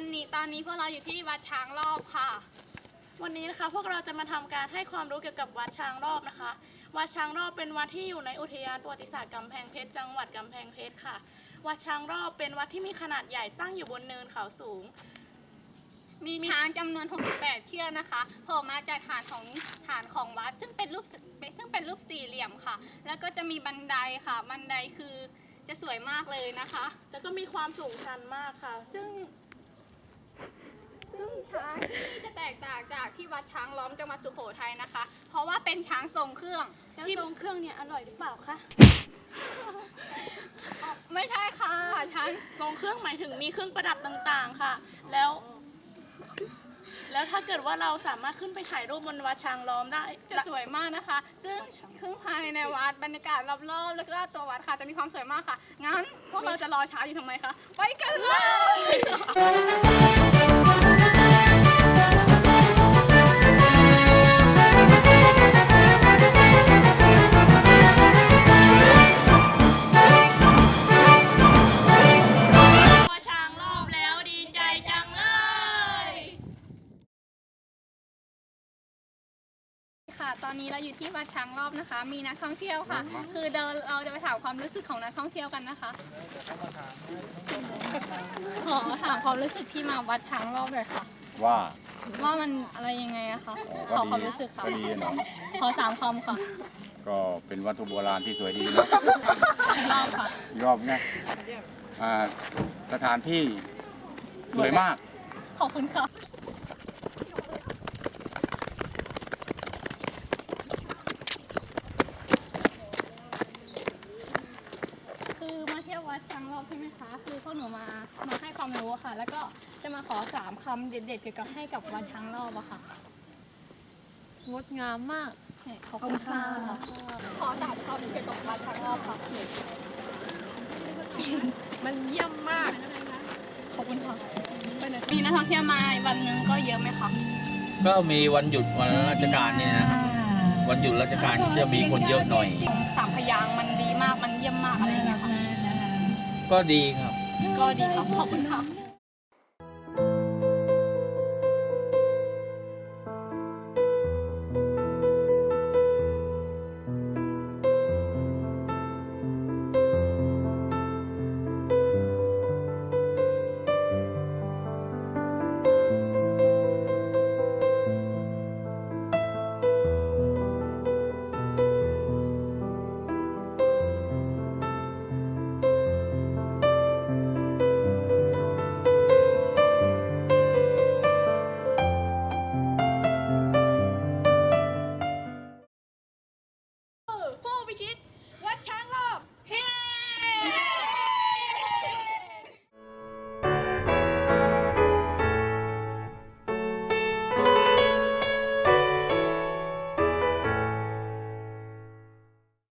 วันนี้ตอนนี้พวกเราอยู่ที่วัดช้างรอบค่ะ วันนี้นะคะพวกเราจะมาทำการให้ความรู้เกี่ยวกับวัดช้างรอบนะคะ วัดช้างรอบเป็นวัดที่อยู่ในอุทยานประวัติศาสตร์กำแพงเพชรจังหวัดกำแพงเพชรค่ะ วัดช้างรอบเป็นวัดที่มีขนาดใหญ่ตั้งอยู่บนเนินเขาสูง มีช้างจำนวน 68 เชือกนะคะโผล่มาจากฐานของฐานของวัดซึ่งเป็นรูปซึ่งเป็นรูปสี่เหลี่ยมค่ะ แล้วก็จะมีบันไดค่ะ บันไดคือจะสวยมากเลยนะคะ แล้วก็มีความสูงชันมากค่ะ ซึ่ง ซึ่งช้างที่นี่จะแตกต่างจากที่วัดช้างล้อมจังหวัดสุโขทัยนะคะ เพราะว่าเป็นช้างทรงเครื่องแล้วที่ทรงเครื่องเนี่ยอร่อยหรือเปล่าคะไม่ใช่ค่ะช้างลงเครื่องหมายถึงมีเครื่องประดับต่างๆค่ะ แล้ว แล้วถ้าเกิดว่าเราสามารถขึ้นไปถ่ายรูปบนวัดช้างล้อมได้ จะสวยมากนะคะ ซึ่งเครื่องภายในวัดบรรยากาศรอบๆแล้วก็ตัววัดค่ะจะมีความสวยมากค่ะ งั้นพวกเราจะรอช้าอยู่ทำไมคะ ไปกันเลย ตอนนี้เราอยู่ที่วัดช้างรอบนะคะ มีนักท่องเที่ยวค่ะ คือเดินเราจะไปถามความรู้สึกของนักท่องเที่ยวกันนะคะขอถามความรู้สึกที่มาวัดช้างรอบเลยค่ะ ว่าว่ามันอะไรยังไงอะคะอ๋อขก็อดีความรู้สึกค่ะก็ดีเนาะขอสามคำค่ะ ก็เป็นวัตถุโบราณที่สวยดีนะอีกรอบค่ะรอบไงอ่าสถานที่สวยมาก ขอบคุณค่ะ คือมาเที่ยววัดช้างรอบใช่ไหมคะ คือพวกหนูมามาให้ความรู้อะค่ะ แล้วก็จะมาขอสามคำเด็ดๆเกี่ยวกับให้กับวัดช้างรอบอะค่ะงดงามมากเนี่ยขอบคุณค่ะขอสามคำเกี่ยวกับวัดช้างรอบค่ะมันเยี่ยมมาก ขอบคุณค่ะมีนักท่องเที่ยวมาวันหนึงก็เยอะไหมคะก็มีวันหยุดวันราชการเนี่ยนะวันหยุดราชการจะมีคนเยอะหน่อย สามพยางค์มันดีมากมันเยี่ยมมากอะไรอย่างเงี้ยค่ะ ก็ดีครับ ก็ดีครับ ขอบคุณครับ